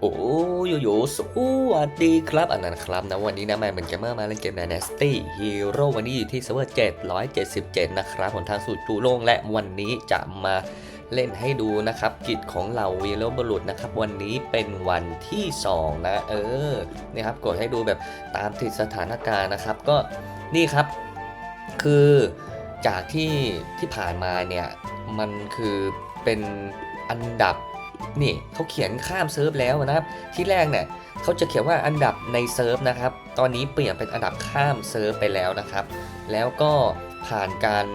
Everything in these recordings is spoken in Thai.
โอ้โยโยสวัสดีครับอันนั้นครับนะวันนี้นะแมนเป็นเกมเมอร์มาเล่นเกม Dynasty Hero วันนี้อยู่ที่เซิร์ฟเวอร์777 นะครับผลทางสู่จูโล่งและวันนี้จะมาเล่นให้ดูนะครับ กิจของเหล่าวีโรบุรุษนะครับ วันนี้เป็นวันที่ 2 นะ เออนี่ครับกดให้ดูแบบตามติดสถานการณ์นะครับ ก็นี่ครับ คือจากที่ที่ผ่านมาเนี่ย มันคือเป็นอันดับ นี่เขาเขียนข้ามเซิร์ฟแล้วนะครับ ที่แรกเนี่ยเขาจะเขียนว่าอันดับในเซิร์ฟนะครับ ตอนนี้เปลี่ยนเป็นอันดับข้ามเซิร์ฟไปแล้วนะครับ แล้วก็ผ่านการ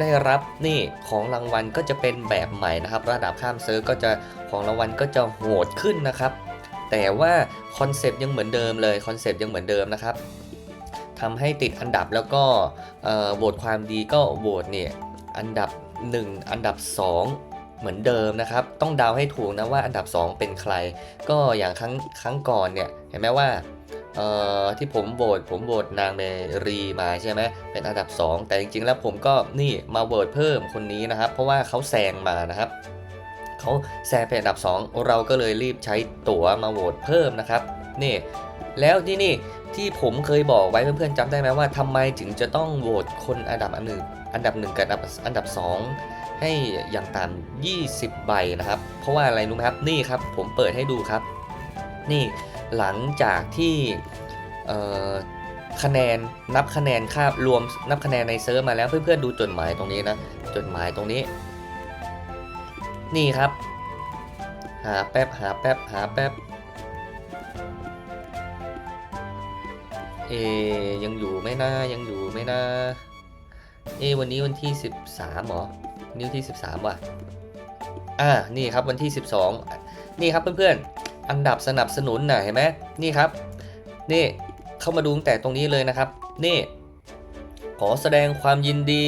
ได้รับนี่ของรางวัลก็จะเป็นแบบใหม่นะครับ ระดับข้ามเซิร์ฟก็จะของรางวัลก็จะโหดขึ้นนะครับ แต่ว่าคอนเซปต์ยังเหมือนเดิมเลยคอนเซปต์ยังเหมือนเดิมนะครับทำให้ติดอันดับแล้วก็โหวตความดีก็โหวตเนี่ยอันดับ 1 อันดับ 2 เหมือนเดิมนะครับ ต้องเดาให้ถูกนะว่าอันดับ 2 เป็นใคร ก็อย่างครั้งครั้งก่อนเนี่ยเห็นไหมว่าเอ่อที่ผมโหวตผมโหวตนางเมรีมาใช่ไหมเป็นอันดับ 2 แต่จริงๆ แล้วผมก็นี่มาโหวตเพิ่มคนนี้นะครับ เพราะว่าเขาแซงมานะครับเขาแซงเป็นอันดับ 2 เราก็เลยรีบใช้ตั๋วมาโหวตเพิ่มนะครับนี่แล้วที่นี่ที่ผมเคยบอกไว้เพื่อนๆจำได้ไหมว่าทำไมถึงจะต้องโหวตคนอันดับอันหนึ่งอันดับหนึ่งกับอันดับอันดับสอง ให้อย่างต่ำ20 ใบนะครับ เพราะว่าอะไรรู้ไหมครับนี่ครับผมเปิดให้ดูครับ นี่หลังจากที่คะแนนนับคะแนนค่ารวมนับคะแนนในเซิร์ฟมาแล้วเพื่อนๆดูจดหมายตรงนี้นะจดหมายตรงนี้ นี่ครับ หาแป๊บหาแป๊บหาแป๊บเอยังอยู่ไม่นะยังอยู่ไม่นะเอวันนี้วันที่ 13หรอ นิ้วที่ 13 ว่ะ อ่า นี่ครับวันที่ 12 นี่ครับเพื่อนๆ อันดับสนับสนุนน่ะเห็นไหมนี่ครับ นี่เข้ามาดูตั้งแต่ตรงนี้เลยนะครับ นี่ ขอแสดงความยินดี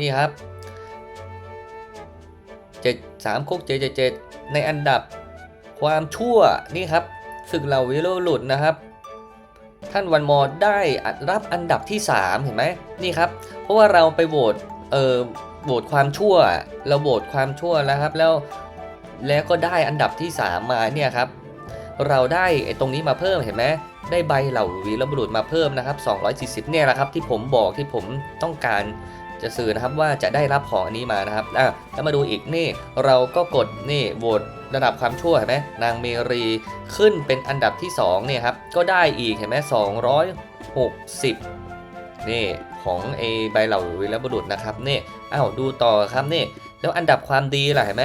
นี่ครับเจ็ดสามคุกเจเจ็ดเจ็ดในอันดับความชั่วนี่ครับศึกเหล่าวิโรหลุดนะครับ ท่านวันมอได้รับอันดับที่ 3 เห็นไหมนี่ครับ เพราะว่าเราไปโหวตเออ โหวตความชั่ว เราโหวตความชั่วแล้วครับ แล้วแล้วก็ได้อันดับที่ 3 มาเนี่ยครับ เราได้ไอ้ตรงนี้มาเพิ่มเห็นไหมได้ใบเหล่าวีรบุรุษมาเพิ่มนะครับ 240 เนี่ยแหละครับที่ผมบอกที่ผมต้องการจะสื่อนะครับว่าจะได้รับของอันนี้มานะครับอะแล้วมาดูอีกนี่เราก็กดนี่โหวตระดับความชั่วเห็นไหมนางเมรีขึ้นเป็นอันดับที่2เนี่ยครับก็ได้อีกเห็นไหม260 นี่ ของเอใบเหล่าวีรบุรุษนะครับนี่อ้าวดูต่อครับนี่แล้วอันดับความดีล่ะเห็นไหม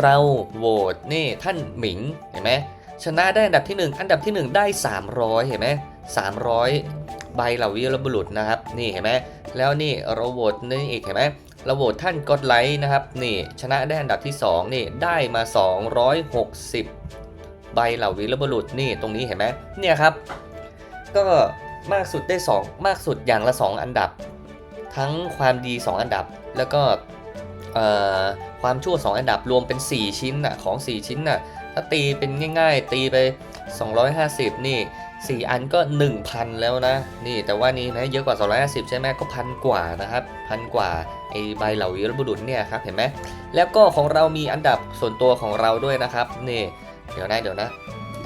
เราโหวตนี่ท่านหมิงเห็นไหมชนะได้อันดับที่ 1 อันดับที่ 1 ได้ 300 เห็นไหม300 ใบเหล่าวีรบุรุษนะครับ นี่เห็นไหมแล้วนี่เราโหวตนี่อีกเห็นไหมเราโหวตท่านกดไลค์นะครับ นี่ชนะได้อันดับที่ 2 นี่ได้มา 260 ใบเหล่าวีรบุรุษนี่ตรงนี้เห็นไหมเนี่ยครับ ก็ มากสุดได้ 2 มากสุดอย่างละ 2 อันดับ ทั้งความดี 2 อันดับ แล้วก็ความชั่ว 2 อันดับรวมเป็น 4 ชิ้นน่ะของ 4 ชิ้นน่ะถ้าตีเป็นง่าย ๆ ตีไป 250 นี่ 4 อันก็ 1,000 แล้วนะ นี่แต่ว่านี้นะเยอะกว่า 250 ใช่ไหมก็พันกว่านะครับพันกว่าไอใบเหล่าวีรบุรุษเนี่ยครับเห็นไหมแล้วก็ของเรามีอันดับส่วนตัวของเราด้วยนะครับนี่เดี๋ยวนะเดี๋ยวนะ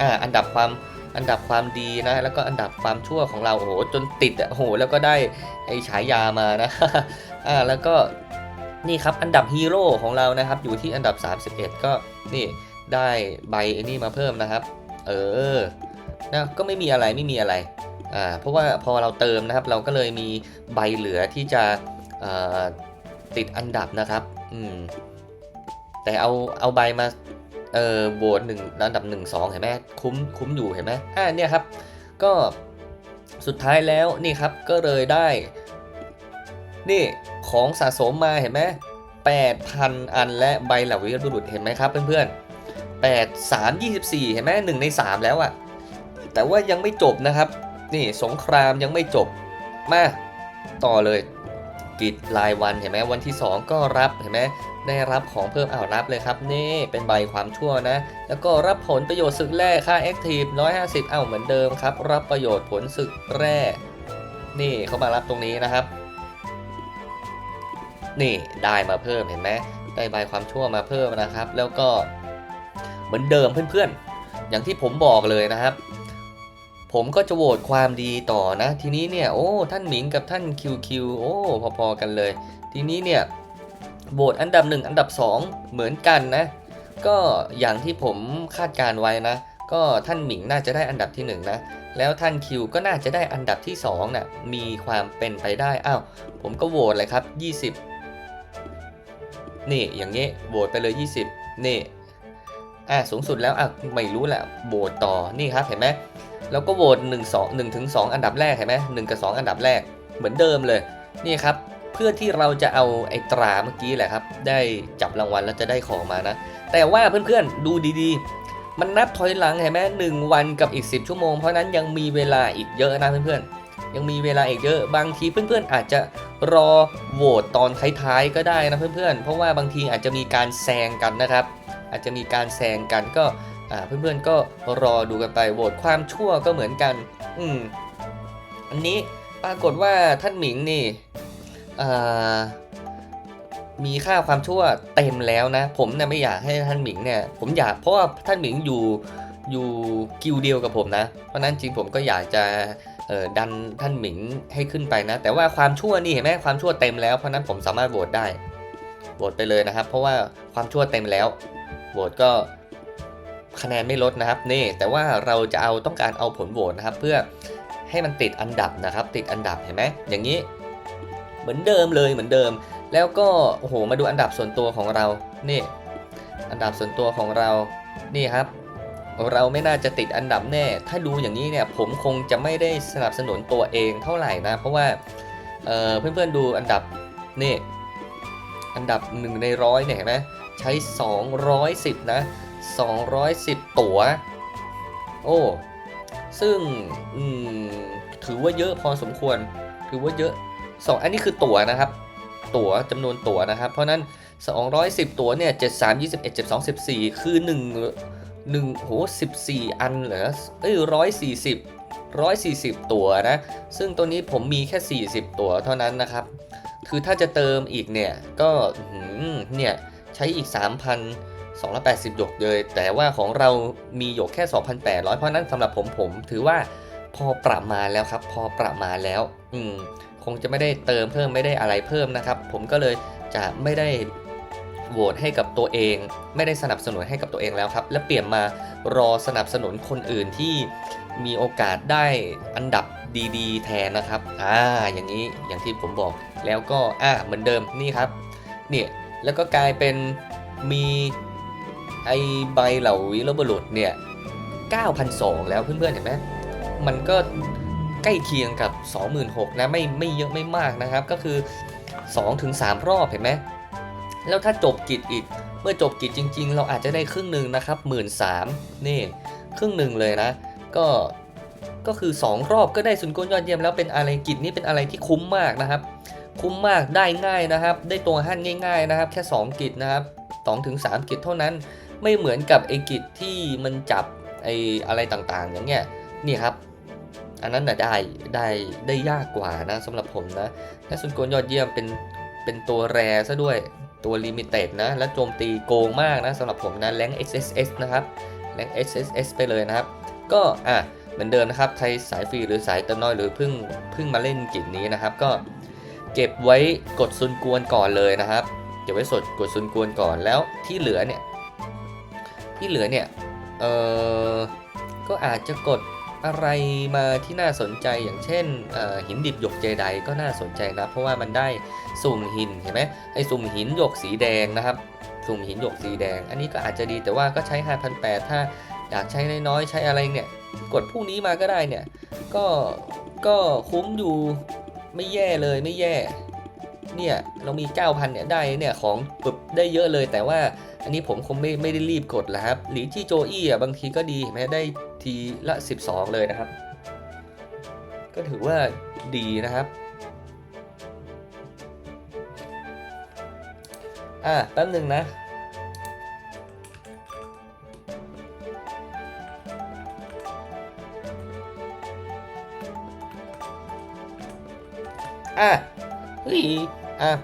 อ่าอันดับความ อันดับความดีนะแล้วก็อันดับความชั่วของเราโอ้โหจนติดอะโอ้โหแล้วก็ได้ไอฉายามานะอ่าแล้วก็นี่ครับอันดับฮีโร่ของเรานะครับอยู่ที่อันดับ 31 ก็นี่ได้ใบไอ้นี่มาเพิ่มนะครับ เออนะก็ไม่มีอะไรไม่มีอะไรอ่าเพราะว่าพอเราเติมนะครับ เราก็เลยมีใบเหลือที่จะติดอันดับนะครับอืมแต่เอาเอาใบมา เออโหวตหนึ่งอันดับ1 2เห็นไหมคุ้มคุ้มอยู่เห็นไหมอ่าเนี่ยครับ ก็สุดท้ายแล้วนี่ครับก็เลยได้ นี่ของสะสมมาเห็นไหม8,000อันและใบเหล่าวิรบุรุษเห็นไหมครับเพื่อนๆ8 3 24เห็นไหมหนึ่งใน3แล้วอะแต่ว่ายังไม่จบนะครับ นี่สงครามยังไม่จบมาต่อเลยกิจรายวันเห็นไหมวันที่ 2 ก็รับเห็นไหม ได้รับของเพิ่มอ้าวรับเลยครับนี่เป็นใบความชั่วนะ แล้วก็รับผลประโยชน์ศึกแร่ค่าแอคทีฟ150เอ้าเหมือนเดิมครับ รับประโยชน์ผลศึกแร่นี่เขามารับตรงนี้นะครับ นี่ได้มาเพิ่มเห็นไหมได้ใบความชั่วมาเพิ่มนะครับ แล้วก็เหมือนเดิมเพื่อนๆ อย่างที่ผมบอกเลยนะครับ ผมก็จะโหวตความดีต่อนะ ทีนี้เนี่ยโอ้ท่านหมิงกับท่านคิวคิวโอ้พอๆกันเลย ทีนี้เนี่ย โหวตอันดับหนึ่งอันดับสองเหมือนกันนะ ก็อย่างที่ผมคาดการไว้นะ ก็ท่านหมิงน่าจะได้อันดับที่หนึ่งนะ แล้วท่านคิวก็น่าจะได้อันดับที่สองน่ะมีความเป็นไปได้ อ้าว ผมก็โหวตเลยครับ 20 นี่อย่างเงี้ยโหวตไปเลย 20 นี่อะสูงสุดแล้วอะไม่รู้แหละโหวตต่อนี่ครับเห็นไหมแล้วก็โหวต1 2 1ถึง2อันดับแรกเห็นไหม1กับ 2 อันดับแรกเหมือนเดิมเลย นี่ครับ เพื่อที่เราจะเอาไอ้ตราเมื่อกี้แหละครับ ได้จับรางวัลแล้วจะได้ของมานะ แต่ว่าเพื่อนๆดูดีๆ มันนับถอยหลังเห็นไหมหนึ่งวันกับอีก 10 ชั่วโมง เพราะนั้นยังมีเวลาอีกเยอะนะเพื่อนๆ ยังมีเวลาอีกเยอะ บางทีเพื่อนๆอาจจะรอโหวตตอนท้ายๆก็ได้นะเพื่อนๆ เพราะว่าบางทีอาจจะมีการแซงกันนะครับ อาจจะมีการแซงกันก็เพื่อนๆก็รอดูกันไปโหวตความชั่วก็เหมือนกัน อืมอันนี้ปรากฏว่าท่านหมิงนี่ มีค่าความชั่วเต็มแล้วนะ ผมเนี่ยไม่อยากให้ท่านหมิงเนี่ย ผมอยากเพราะว่าท่านหมิงอยู่อยู่กิลด์เดียวกับผมนะ เพราะนั้นจริงผมก็อยากจะดันท่านหมิงให้ขึ้นไปนะ แต่ว่าความชั่วนี่เห็นไหมความชั่วเต็มแล้วเพราะนั้นผมสามารถโหวตได้โหวตไปเลยนะครับ เพราะว่าความชั่วเต็มแล้วโหวตก็คะแนนไม่ลดนะครับนี่ แต่ว่าเราจะเอาต้องการเอาผลโหวตนะครับ เพื่อให้มันติดอันดับนะครับ ติดอันดับเห็นไหมอย่างนี้ เหมือนเดิมเลยเหมือนเดิม แล้วก็โอ้โหมาดูอันดับส่วนตัวของเรานี่ อันดับส่วนตัวของเรานี่ครับ เราไม่น่าจะติดอันดับแน่ ถ้าดูอย่างนี้เนี่ยผมคงจะไม่ได้สนับสนุนตัวเองเท่าไหร่นะ เพราะว่าเอ่อเพื่อนๆดูอันดับนี่อันดับ1ในร้อยเนี่ยเห็นไหมใช้ 210 นะ 210 ตั๋ว โอ้ ซึ่งถือว่าเยอะพอสมควร ถือว่าเยอะ สองอันนี้คือตั๋วนะครับ ตั๋วจำนวนตั๋วนะครับ เพราะนั้น 210 ตั๋วเนี่ย 73 21 72 14 คือ 1 1โห14 อันเหรอเอ้ย140 140 ตั๋วนะ ซึ่งตัวนี้ผมมีแค่ 40 ตั๋วเท่านั้นนะครับ คือถ้าจะเติมอีกเนี่ย ก็เนี่ย ใช้อีก 3,280 หยกเลย แต่ว่าของเรามีหยกแค่ 2,800 เพราะนั้นสำหรับผมผมถือว่าพอประมาณแล้วครับ พอประมาณแล้ว อืม คงจะไม่ได้เติมเพิ่มไม่ได้อะไรเพิ่มนะครับ ผมก็เลยจะไม่ได้โหวตให้กับตัวเอง ไม่ได้สนับสนุนให้กับตัวเองแล้วครับ และเปลี่ยนมารอสนับสนุนคนอื่นที่มีโอกาสได้อันดับดีๆ แทนนะครับอ่าอย่างนี้อย่างที่ผมบอกแล้วก็อ่าเหมือนเดิมนี่ครับเนี่ยแล้วก็กลายเป็นมีไอใบเหล่าวิโรบรุษเนี่ย9,200แล้วเพื่อนๆเห็นไหมมันก็ ใกล้เคียงกับ 26,000นะไม่ไม่เยอะไม่มากนะครับ ก็คือ 2-3 รอบเห็นไหมแล้วถ้าจบกิจอีกเมื่อจบกิจจริง ๆ เราอาจจะได้ครึ่งหนึ่งนะครับ 1 3ื่นนี่ครึ่งหนึ่งเลยนะ ก็ก็คือ 2 รอบก็ได้สุนกลยอดเยี่ยมแล้วเป็นอะไรกิจนี้เป็นอะไรที่คุ้มมากนะครับ คุ้มมากได้ง่ายนะครับ ได้ตัวหั่นง่าย ๆนะครับ แค่ 2 กิจนะครับ2ถึง3กิจเท่านั้นไม่เหมือนกับไอ้กิจที่มันจับไอ้อะไรต่างๆ อย่างเงี้ยนี่ครับ อันนั้นน่ะได้ได้ได้ยากกว่านะสำหรับผมนะและสุนโกนยอดเยี่ยมเป็นเป็นตัวแรซะด้วยตัวลิมิเต็ดนะ และโจมตีโกงมากนะสำหรับผมนะแรง SSS นะครับแรง SSS ไปเลยนะครับ ก็อะเหมือนเดิมนะครับ ใครสายฟรีหรือสายเติมน้อยหรือเพิ่งเพิ่งมาเล่นกิจนี้นะครับ ก็เก็บไว้กดซุนกวนก่อนเลยนะครับ เก็บไว้สดกดซุนกวนก่อนแล้วที่เหลือเนี่ยที่เหลือเนี่ยเออก็อาจจะกด อะไรมาที่น่าสนใจอย่างเช่นหินดิบหยกเจไดก็น่าสนใจนะเพราะว่ามันได้สุ่มหินเห็นไหมไอ้สุ่มหินหยกสีแดงนะครับ สุ่มหินหยกสีแดง อันนี้ก็อาจจะดีแต่ว่าก็ใช้ 5,800 ถ้าอยากใช้น้อยๆใช้อะไรเนี่ยกดพวกนี้มาก็ได้เนี่ยก็ก็คุ้มอยู่ไม่แย่เลยไม่แย่ เนี่ยเรามี 9,000เนี่ยได้เนี่ยของปึบได้เยอะเลย แต่ว่าอันนี้ผมคงไม่ไม่ได้รีบกดแล้วครับหรือที่โจอี้อะบางทีก็ดีเห็นไหมได้ทีละ 12 เลยนะครับ ก็ถือว่าดีนะครับอะแป๊บหนึ่งนะอะเฮ้ย อะ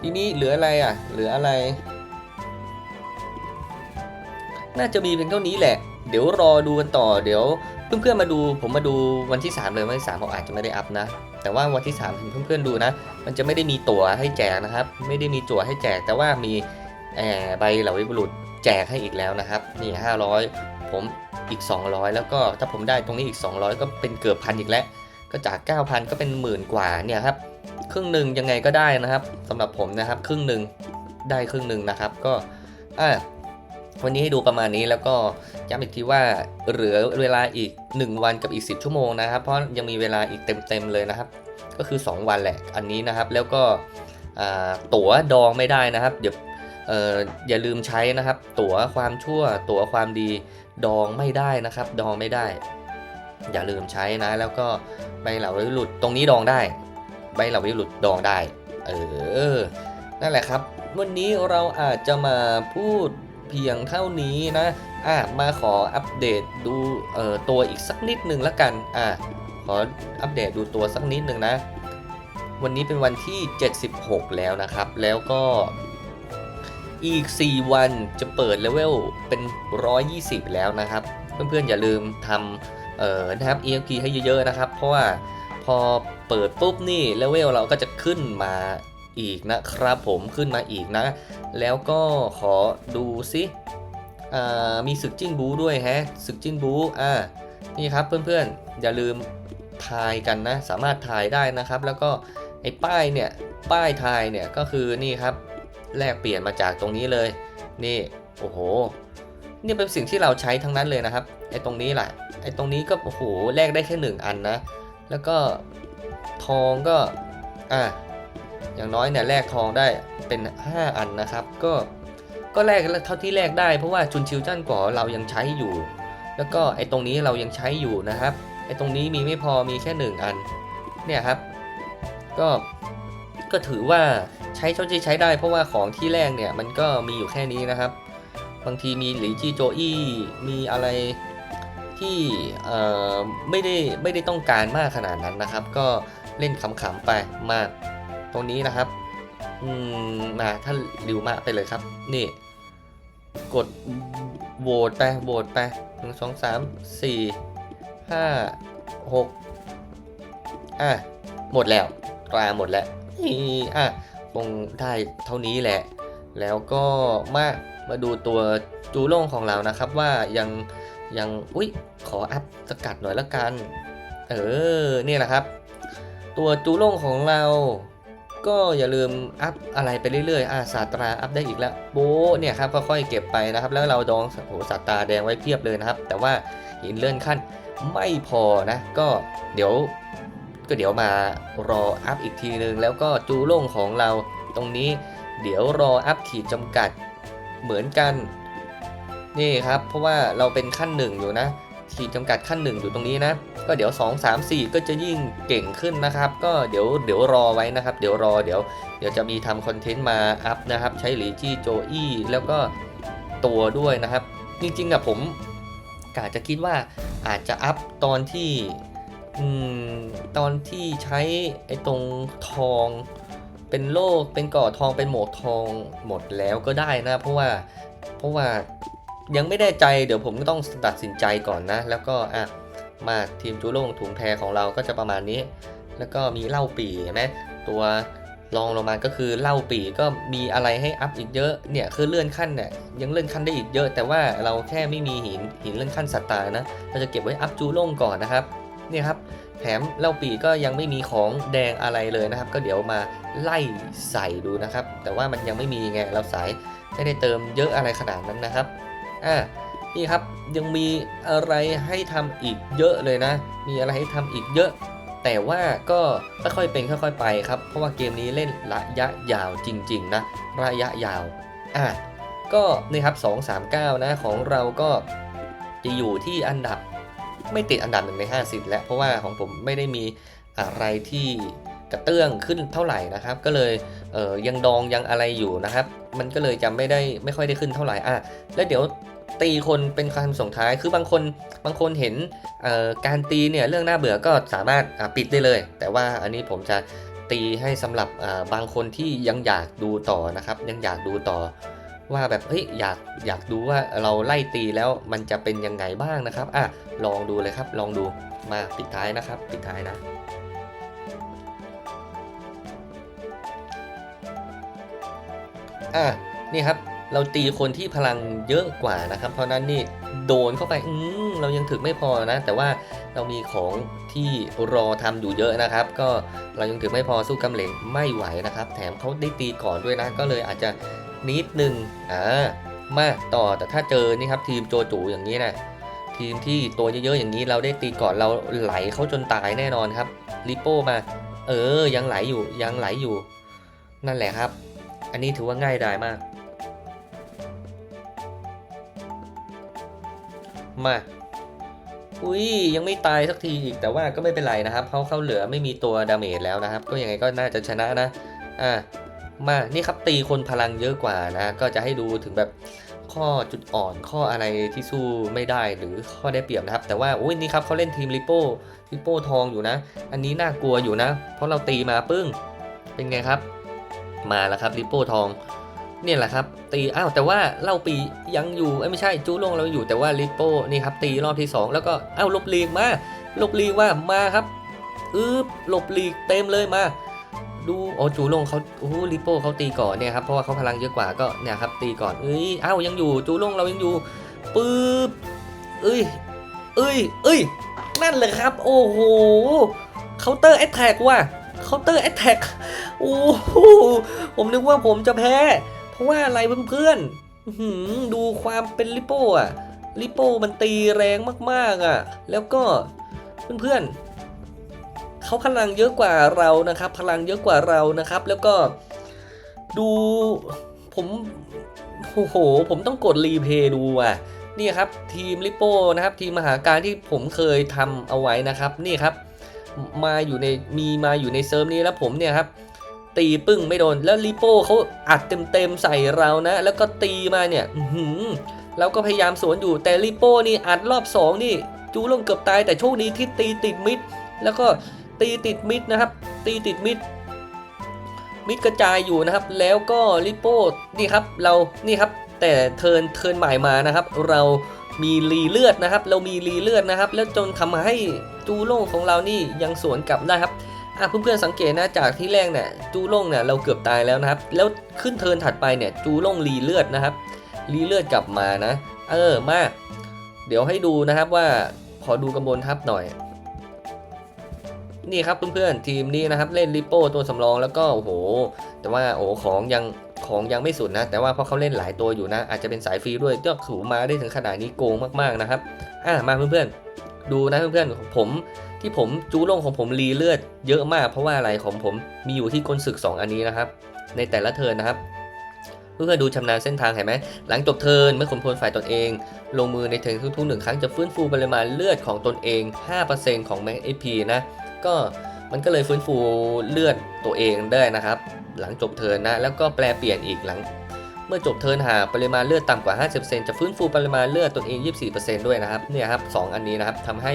ทีนี้เหลืออะไรอะ เหลืออะไร น่าจะมีเพียงเท่านี้แหละ เดี๋ยวรอดูกันต่อ เดี๋ยวเพื่อนๆมาดู ผมมาดูวันที่ 3 เลยวันที่3ผมอาจจะไม่ได้อัพนะ แต่ว่าวันที่3เพื่อนๆดูนะ มันจะไม่ได้มีตั๋วให้แจกนะครับ ไม่ได้มีตั๋วให้แจก แต่ว่ามีแอบใบเหล่าวิบุรุษแจกให้อีกแล้วนะครับ นี่ 500 ผมอีก 200 แล้วก็ถ้าผมได้ตรงนี้อีก 200 ก็เป็นเกือบพันอีกแล้ว ก็จาก 9,000 ก็เป็นหมื่นกว่าเนี่ยครับครึ่งหนึ่งยังไงก็ได้นะครับสำหรับผมนะครับ ครึ่งหนึ่งได้ครึ่งหนึ่งนะครับ ก็อะวันนี้ให้ดูประมาณนี้แล้วก็ย้ำอีกทีว่าเหลือเวลาอีก 1 วันกับอีก 10 ชั่วโมงนะครับ เพราะยังมีเวลาอีกเต็มๆเลยนะครับ ก็คือ 2 วันแหละอันนี้นะครับ แล้วก็ตั๋วดองไม่ได้นะครับ เดี๋ยวออย่าลืมใช้นะครับ ตั๋วความชั่ว ตั๋วความดีดองไม่ได้นะครับ ดองไม่ได้ อย่าลืมใช้นะ แล้วก็ใบเหลาวิรุษตรงนี้ดองได้ ใบเหลาวิรุษดองได้ เออ นั่นแหละครับ วันนี้เราอาจจะมาพูดเพียงเท่านี้นะอะมาขออัปเดตดูเอ่อตัวอีกสักนิดหนึ่งละกันอะขออัปเดตดูตัวสักนิดหนึ่งนะ วันนี้เป็นวันที่ 76 แล้วนะครับ แล้วก็อีก 4 วันจะเปิดเลเวลเป็น 120 แล้วนะครับ เพื่อนๆอย่าลืมทำ เอ่อนะครับ EXP ให้เยอะๆนะครับ เพราะว่าพอเปิดปุ๊บนี่เลเวลเราก็จะขึ้นมาอีกนะครับผมขึ้นมาอีกนะ แล้วก็ขอดูซิอ่ามีศึกจิ้นบูด้วยแฮะศึกจิ้นบูอ่านี่ครับเพื่อนๆ อย่าลืมทายกันนะ สามารถทายได้นะครับ แล้วก็ไอ้ป้ายเนี่ย ป้ายทายเนี่ยก็คือนี่ครับ แลกเปลี่ยนมาจากตรงนี้เลย นี่ โอ้โห นี่เป็นสิ่งที่เราใช้ทั้งนั้นเลยนะครับไอ้ตรงนี้แหละไอ้ตรงนี้ก็โอ้โหแลกได้แค่หนึ่งอันนะ แล้วก็ทองก็อะอย่างน้อยเนี่ยแลกทองได้เป็น 5 อันนะครับ ก็ก็แลกเท่าที่แลกได้เพราะว่าจุนชิวจั่นก่อเรายังใช้อยู่ แล้วก็ไอ้ตรงนี้เรายังใช้อยู่นะครับไอ้ตรงนี้มีไม่พอมีแค่ 1 อันเนี่ยครับ ก็ก็ถือว่าใช้เท่าที่ใช้ได้ เพราะว่าของที่แรกเนี่ยมันก็มีอยู่แค่นี้นะครับ บางทีมีหลีจีโจอี้มีอะไรที่ไม่ได้ไม่ได้ต้องการมากขนาดนั้นนะครับ ก็เล่นขำๆไปมาตรงนี้นะครับมาท่านริวมาไปเลยครับ นี่ กดโหวตไปโหวตไปหนึ่งสองสามสี่ห้าหกอะ หมดแล้วกลาหมดแล้วอะคงได้เท่านี้แหละ แล้วก็มา มาดูตัวจูโล่งของเรานะครับว่ายังยังอุ้ยขออัพสกัดหน่อยละกัน เออเนี่ยแหละครับ ตัวจูโล่งของเรา ก็อย่าลืมอัพอะไรไปเรื่อยๆอาศาสตราอัพได้อีกแล้วโบเนี่ยครับค่อยๆเก็บไปนะครับ แล้วเราดองโหสัตตราแดงไว้เพียบเลยนะครับ แต่ว่าหินเลื่อนขั้นไม่พอนะ ก็เดี๋ยวก็เดี๋ยวมารออัพอีกทีนึง แล้วก็จูโล่งของเราตรงนี้เดี๋ยวรออัพขีดจำกัด เหมือนกันนี่ครับ เพราะว่าเราเป็นขั้นหนึ่งอยู่นะ ขีดจำกัดขั้นหนึ่งอยู่ตรงนี้นะ ก็เดี๋ยว 2 3 4 ก็จะยิ่งเก่งขึ้นนะครับ ก็เดี๋ยวเดี๋ยวรอไว้นะครับ เดี๋ยวรอเดี๋ยวเดี๋ยวจะมีทำคอนเทนต์มาอัพนะครับ ใช้หลีจี้โจอี้แล้วก็ตัวด้วยนะครับ จริงๆอะผมกะจะคิดว่าอาจจะอัพตอนที่อืมตอนที่ใช้ไอ้ตรงทอง เป็นโลกเป็นก่อทองเป็นหมวกทองหมดแล้วก็ได้นะ เพราะว่าเพราะว่ายังไม่ได้ใจเดี๋ยวผมก็ต้องตัดสินใจก่อนนะ แล้วก็อะมาทีมจูโล่งถุงแพรของเราก็จะประมาณนี้ แล้วก็มีเหล้าปีเห็นไหมตัวรองลงมาก็คือเหล้าปีก็มีอะไรให้อัพอีกเยอะเนี่ยคือเลื่อนขั้นเนี่ยยังเลื่อนขั้นได้อีกเยอะ แต่ว่าเราแค่ไม่มีหินหินเลื่อนขั้นสัตว์ตานะเราจะเก็บไว้อัพจูโล่งก่อนนะครับเนี่ยครับ แถมเล้าปีก็ยังไม่มีของแดงอะไรเลยนะครับ ก็เดี๋ยวมาไล่ใส่ดูนะครับ แต่ว่ามันยังไม่มีไงเราสายไม่ได้เติมเยอะอะไรขนาดนั้นนะครับอ่านี่ครับยังมีอะไรให้ทำอีกเยอะเลยนะ มีอะไรให้ทำอีกเยอะ แต่ว่าก็ค่อยๆเป็นค่อยๆไปครับ เพราะว่าเกมนี้เล่นระยะยาวจริง ๆ นะ ระยะยาวอะก็นี่ครับ239 นะของเราก็จะอยู่ที่อันดับ ไม่ติดอันดับหนึ่งใน 50 แล้วเพราะว่าของผมไม่ได้มีอะไรที่กระเตื้องขึ้นเท่าไหร่นะครับ ก็เลยเยังดองยังอะไรอยู่นะครับ มันก็เลยจะไม่ได้ไม่ค่อยได้ขึ้นเท่าไหร่อะแล้วเดี๋ยวตีคนเป็นคำส่งท้าย คือบางคนบางคนเห็นการตีเนี่ยเรื่องน่าเบื่อก็สามารถปิดได้เลย แต่ว่าอันนี้ผมจะตีให้สำหรับบางคนที่ยังอยากดูต่อนะครับ ยังอยากดูต่อ ว่าแบบเฮ้ยอยากอยากดูว่าเราไล่ตีแล้วมันจะเป็นยังไงบ้างนะครับอะลองดูเลยครับลองดูมาปิดท้ายนะครับ ปิดท้ายนะอะนี่ครับเราตีคนที่พลังเยอะกว่านะครับ เพราะนั้นนี่โดนเข้าไปอืมเรายังถึกไม่พอนะ แต่ว่าเรามีของที่รอทำอยู่เยอะนะครับ ก็เรายังถึกไม่พอสู้กำเหลงไม่ไหวนะครับ แถมเขาได้ตีก่อนด้วยนะ ก็เลยอาจจะ นิดนึงอ่ามาต่อแต่ถ้าเจอนี่ครับทีมโจจูอย่างนี้นะทีมที่ตัวเยอะๆอย่างนี้เราได้ตีก่อนเราไหลเขาจนตายแน่นอนครับลิโป้มา เออ ยังไหลอยู่ยังไหลอยู่ นั่นแหละครับ อันนี้ถือว่าง่ายดายมาก มาอุ้ยยังไม่ตายสักทีอีกแต่ว่าก็ไม่เป็นไรนะครับเขาเข้าเหลือไม่มีตัวดาเมจแล้วนะครับ ก็ยังไงก็น่าจะชนะนะอะ มานี่ครับตีคนพลังเยอะกว่านะ ก็จะให้ดูถึงแบบข้อจุดอ่อนข้ออะไรที่สู้ไม่ได้หรือข้อได้เปรียบนะครับ แต่ว่าอุ้ยนี่ครับเขาเล่นทีมลิโป้ลิโป้ทองอยู่นะ อันนี้น่ากลัวอยู่นะ เพราะเราตีมาปึ้งเป็นไงครับ มาแล้วครับลิโป้ทองเนี่ยแหละครับตีอ้าวแต่ว่าเล่าปียังอยู่ไม่ใช่จูลงเราอยู่แต่ว่าลิโป้นี่ครับตีรอบที่ 2 แล้วก็อ้าวลบลีกมาลบลีกว่ามาครับอึบลบลีกเต็มเลยมา ดูโอ้จูลงเขาโอ้ลิโป้เขาตีก่อนเนี่ยครับเพราะว่าเขาพลังเยอะกว่าก็เนี่ยครับตีก่อนเอ้ยอ้าวยังอยู่จูลงเรายังอยู่ปึ๊บเอ้ยเอ้ยเอ้ยนั่นเลยครับ โอ้โหเคาน์เตอร์แอตแทกว่ะเคาน์เตอร์แอตแทกโอ้โหผมนึกว่าผมจะแพ้ เพราะว่าอะไรเพื่อนๆอื้อหือดูความเป็นลิโป้อะลิโป้มันตีแรงมากๆอะแล้วก็เพื่อนๆ เขาพลังเยอะกว่าเรานะครับ พลังเยอะกว่าเรานะครับ แล้วก็ดูผมโอ้โห ผมต้องกดรีเพย์ดูอะนี่ครับทีมลิโป้นะครับทีมมหาการที่ผมเคยทำเอาไว้นะครับ นี่ครับ มาอยู่ในมีมาอยู่ในเซิร์ฟนี้แล้วผมเนี่ยครับตีปึ้งไม่โดนแล้วลิโป้เขาอัดเต็มๆใส่เรานะ แล้วก็ตีมาเนี่ยอื้อหือเราก็พยายามสวนอยู่แต่ลิโป้นี่อัดรอบสองนี่จูลงเกือบตายแต่โชคดีที่ตีติดมิด แล้วก็ ตีติดมิดนะครับ ตีติดมิดมิดกระจายอยู่นะครับ แล้วก็ลิโป้นี่ครับเรานี่ครับแต่เทินเทินใหม่มานะครับ เรามีรีเลือดนะครับ เรามีรีเลือดนะครับ แล้วจนทำให้จูโล่งของเรานี่ยังสวนกลับได้ครับอะเพื่อนๆสังเกตนะจากที่แรกเนี่ยจูล่งเนี่ยเราเกือบตายแล้วนะครับ แล้วขึ้นเทินถัดไปเนี่ยจูล่งรีเลือดนะครับรีเลือดกลับมานะ เออมาเดี๋ยวให้ดูนะครับว่าขอดูกระบวนทัพหน่อย นี่ครับเพื่อนๆทีมนี้นะครับเล่นลิโป้ตัวสำรองแล้วก็โอ้โห แต่ว่าโอ้ของยังของยังไม่สุดนะ แต่ว่าเพราะเขาเล่นหลายตัวอยู่นะ อาจจะเป็นสายฟรีด้วยก็ถูมาได้ถึงขนาดนี้โกงมากๆนะครับอะมาเพื่อนๆ ดูนะเพื่อนๆผมที่ผมจูโลงของผมรีเลือดเยอะมาก เพราะว่าอะไรของผมมีอยู่ที่กลศึก 2 อันนี้นะครับ ในแต่ละเทินนะครับเพื่อดูชำนาญเส้นทางเห็นไหม หลังจบเทิร์นเมื่อขุนพลฝ่ายตนเอง ลงมือในเทิร์นทุกๆหนึ่งครั้งจะฟื้นฟูปริมาณเลือดของตนเอง 5%ของแม็กเอพีนะ ก็มันก็เลยฟื้นฟูเลือดตัวเองได้นะครับ หลังจบเทินนะ แล้วก็แปลเปลี่ยนอีกหลัง เมื่อจบเทินหาปริมาณเลือดต่ำกว่า 50%จะฟื้นฟูปริมาณเลือดตนเอง 24%ด้วยนะครับเนี่ยครับสองอันนี้นะครับทำให้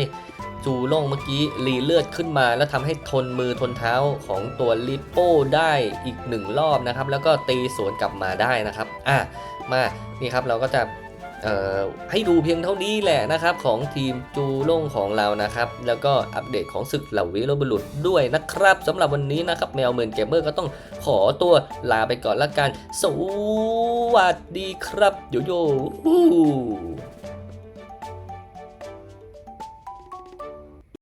จูโล่งเมื่อกี้รีเลือดขึ้นมา แล้วทำให้ทนมือทนเท้าของตัวลิปโป้ได้อีกหนึ่งรอบนะครับ แล้วก็ตีสวนกลับมาได้นะครับ อะมานี่ครับเราก็จะ ให้ดูเพียงเท่านี้แหละนะครับ ของทีมจูโล่งของเรานะครับ แล้วก็อัปเดตของศึกเหล่าวิโรบุรุษด้วยนะครับสำหรับวันนี้นะครับ แมวเหมือนเกมเมอร์ก็ต้องขอตัวลาไปก่อนละกัน สวัสดีครับ โยโย่